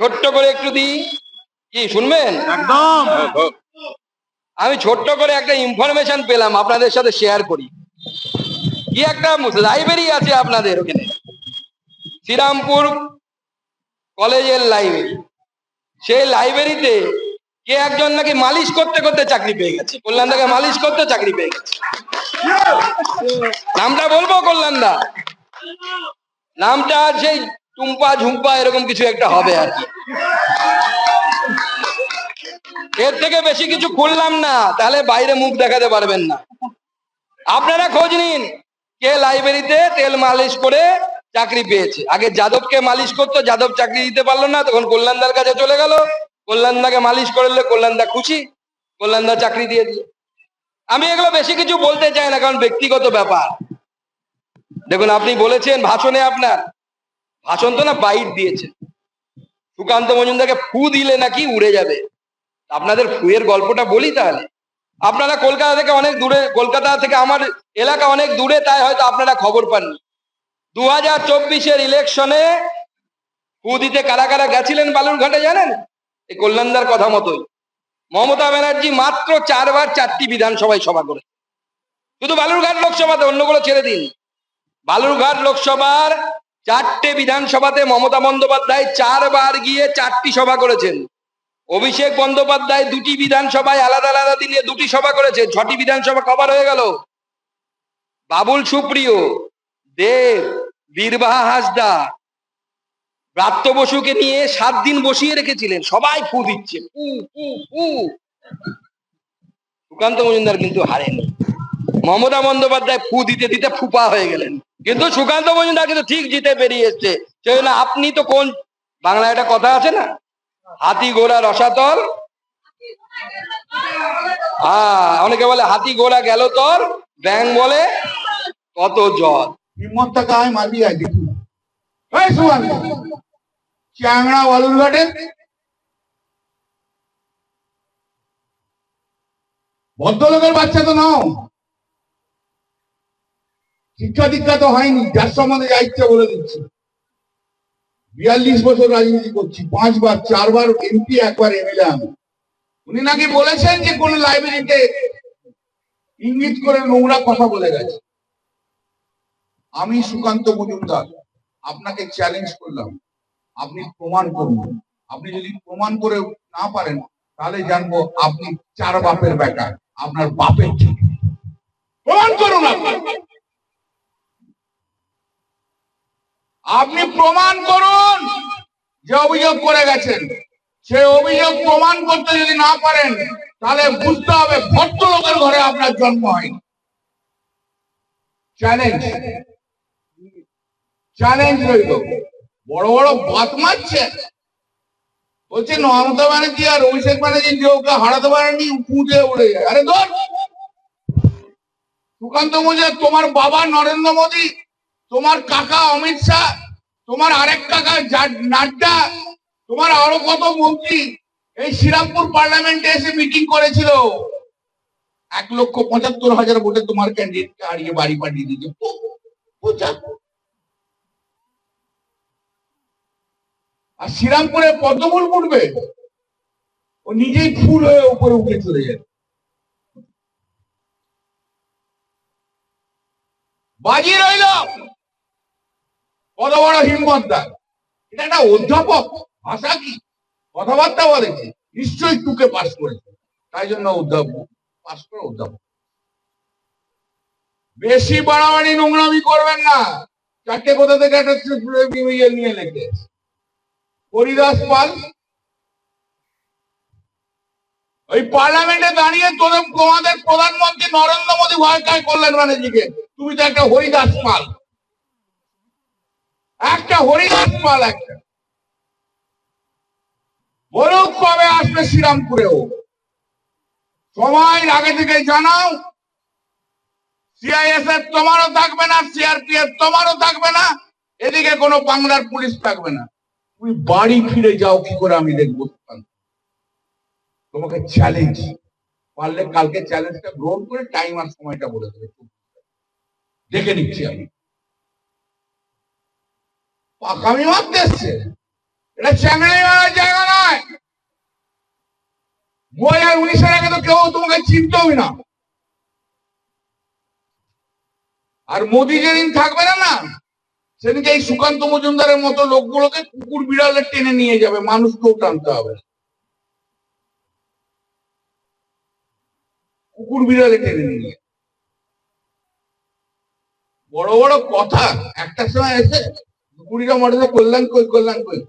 ছোট্ট করে একটু দিই কি শুনবেন? একদম। আমি ছোট্ট করে একটা ইনফরমেশন পেলাম আপনাদের সাথে শেয়ার করি। কি একটা লাইব্রেরি আছে আপনাদের ওখানে? শ্রীরামপুর কলেজের লাইব্রেরি সেই লাইব্রেরিতে কে একজন নাকি মালিশ করতে করতে চাকরি পেয়ে গেছে? কল্যাণ দাকে মালিশ করতে চাকরি পেয়ে গেছে। নামটা বলব কল্যাণ দা? নামটা সেই টুম্পা ঝুম্পা এরকম কিছু একটা হবে আর কি। এর থেকে বেশি কিছু খুললাম না, তাহলে বাইরে মুখ দেখাতে পারবেন না। আপনারা খোঁজ নিন, কে লাইব্রেরিতে তেল মালিশ করে চাকরি পেয়েছে। আগে যাদবকে মালিশ করতো, যাদব চাকরি দিতে পারল না, তখন কল্যাণদার কাছে চলে গেল। কল্যাণদাকে মালিশ করলে কল্যাণদা খুশি, কল্যাণদা চাকরি দিয়ে দিল। আমি এগুলো বেশি কিছু বলতে চাই না, কারণ ব্যক্তিগত ব্যাপার। দেখুন, আপনি বলেছেন ভাষণে আপনার ভাষণ তো না বাইট দিয়েছেন সুকান্ত মজুমদারকে ফু দিলে নাকি উড়ে যাবে। আপনাদের ফুয়ের গল্পটা বলি তাহলে। আপনারা কলকাতা থেকে অনেক দূরে, কলকাতা থেকে আমার এলাকা অনেক দূরে, তাই হয়তো আপনারা খবর পাননি। দু হাজার চব্বিশের ইলেকশনে ফু দিতে কারা কারা গেছিলেন বালুরঘাটে জানেন? এই কল্যাণদার কথা মতোই। মমতা ব্যানার্জি মাত্র চারবার চারটি বিধানসভায় সভা করে শুধু বালুরঘাট লোকসভাতে, অন্যগুলো ছেড়ে দিন। বালুরঘাট লোকসভার চারটে বিধানসভাতে মমতা বন্দ্যোপাধ্যায় চারবার গিয়ে চারটি সভা করেছেন। অভিষেক বন্দ্যোপাধ্যায় দুটি বিধানসভায় আলাদা আলাদা দিনে দুটি সভা করেছে ছটি বিধানসভা কভার হয়ে গেল। বাবুল সুপ্রিয়, দেব, বীরবাহা হাসদা, ব্রাত্য বসুকে নিয়ে সাত দিন বসিয়ে রেখেছিলেন। সবাই ফু দিচ্ছে, ফু ফু ফু। সুকান্ত মজুমদার কিন্তু হারেনি। মমতা বন্দ্যোপাধ্যায় ফু দিতে দিতে ফুপা হয়ে গেলেন। কিন্তু সুকান্ত মজুমদার কিন্তু ঠিক জিতে বেরিয়ে এসছে। সেই আপনি তো কোন বাংলায় একটা কথা আছে না? হাতি, ঘোড়া, রসাতল। হ্যাঁ অনেকে বলে হাতি, ঘোড়া, গেল তোর ব্যাং বলে কত জল। হিম্মতটা কায় ভদ্রলোকের বাচ্চা তো নাও। শিক্ষা দীক্ষা তো হয়নি, যার সম্বন্ধে যা ইচ্ছা বলে দিচ্ছি। বিয়াল্লিশ বছর রাজনীতি করছি, পাঁচবার, চারবার এমপি একবার এমএলএ আমি। উনি নাকি বলেছেন যে কোন লাইব্রেরিতে ইঙ্গিত করে নোংরা কথা বলে গেছে। আমি সুকান্ত মজুমদার, আপনাকে চ্যালেঞ্জ করলাম। আপনি প্রমাণ করুন। আপনি যদি প্রমাণ করে না পারেন, তাহলে জানব আপনি চার বাপের বেটা, আপনার বাপের প্রমাণ করুন আপনি। আপনি প্রমাণ করুন যে অভিযোগ করে গেছেন। সে অভিযোগ প্রমাণ করতে যদি না পারেন, তাহলে বুঝতে হবে ভদ্রলোকের ঘরে আপনার জন্ম হয়নি। চ্যালেঞ্জ চ্যালেঞ্জ রইল। বড় বড় বাত মারছে। বলছে, মমতা ব্যানার্জি আর অভিষেক ব্যানার্জি যে ওকে হারাতে পারেনি উঠে উড়ে যায়। আরে ধর! সুকান্ত মজুমদার, তোমার বাবা নরেন্দ্র মোদী তোমার কাকা অমিত শাহ, তোমার আরেক কাকা নাড্ডা, তোমার আরও কত মন্ত্রী এই শ্রীরামপুর পার্লামেন্টে এসে মিটিং করেছিল। এক লক্ষ পঁচাত্তর হাজার ভোটে তোমার ক্যান্ডিডেটকে হারিয়ে বাড়ি পাঠিয়ে যা। আর শ্রীরামপুরে পদ্মফুল ফুটবে? ও নিজেই ফুল হয়ে উপরে উঠে চলে যাবে বাজি রইল! কত বড় হিম্মত এটা একটা অধ্যাপক, ভাষা কি? কথাবার্তা বলেছে নিশ্চয়ই টুকে পাস করেছে। তাই জন্য অধ্যাপক পাস করে অধ্যাপক। বেশি বাড়াবাড়ি নোংরামি করবেন না। চারটে কোথা থেকে একটা নিয়ে লেগে হরিদাস পাল। ওই পার্লামেন্টে দাঁড়িয়ে তোদের তোমাদের প্রধানমন্ত্রী নরেন্দ্র মোদী ভয় কল্যাণ ব্যানার্জিকে। তুমি তো একটা হরিদাস পাল। একটা হরিদাস পাল একটা বলুক কবে আসবে শ্রীরামপুরেও? সবাই আগে থেকে জানাও। সিআইএসএফ তোমারও থাকবে না সিআরপিএফ তোমারও থাকবে না, এদিকে কোনো বাংলার পুলিশ থাকবে না। তুমি বাড়ি ফিরে যাও, কি করে আমি দেখব? তোমাকে চ্যালেঞ্জ পারলে কালকে চ্যালেঞ্জটা গ্রহণ করে টাইম আর সময়টা বলে দেবে। দেখে নিচ্ছি আমি। পাকামি এটা মারার জায়গা নয়। দু হাজার উনিশের আগে তো কেউ তোমাকে চিনতই না। আর মোদি যেদিন থাকবে না না, সেদিনকে এই সুকান্ত মজুমদারের মতো লোকগুলোকে কুকুর বিড়ালে টেনে নিয়ে যাবে, মানুষকেও টানতে হবে। কুকুর বিড়ালে টেনে নিয়ে বড় বড় কথা, একটা সময় এসে কুড়িটা মডেলে কল্যাণ কই কল্যাণ কই?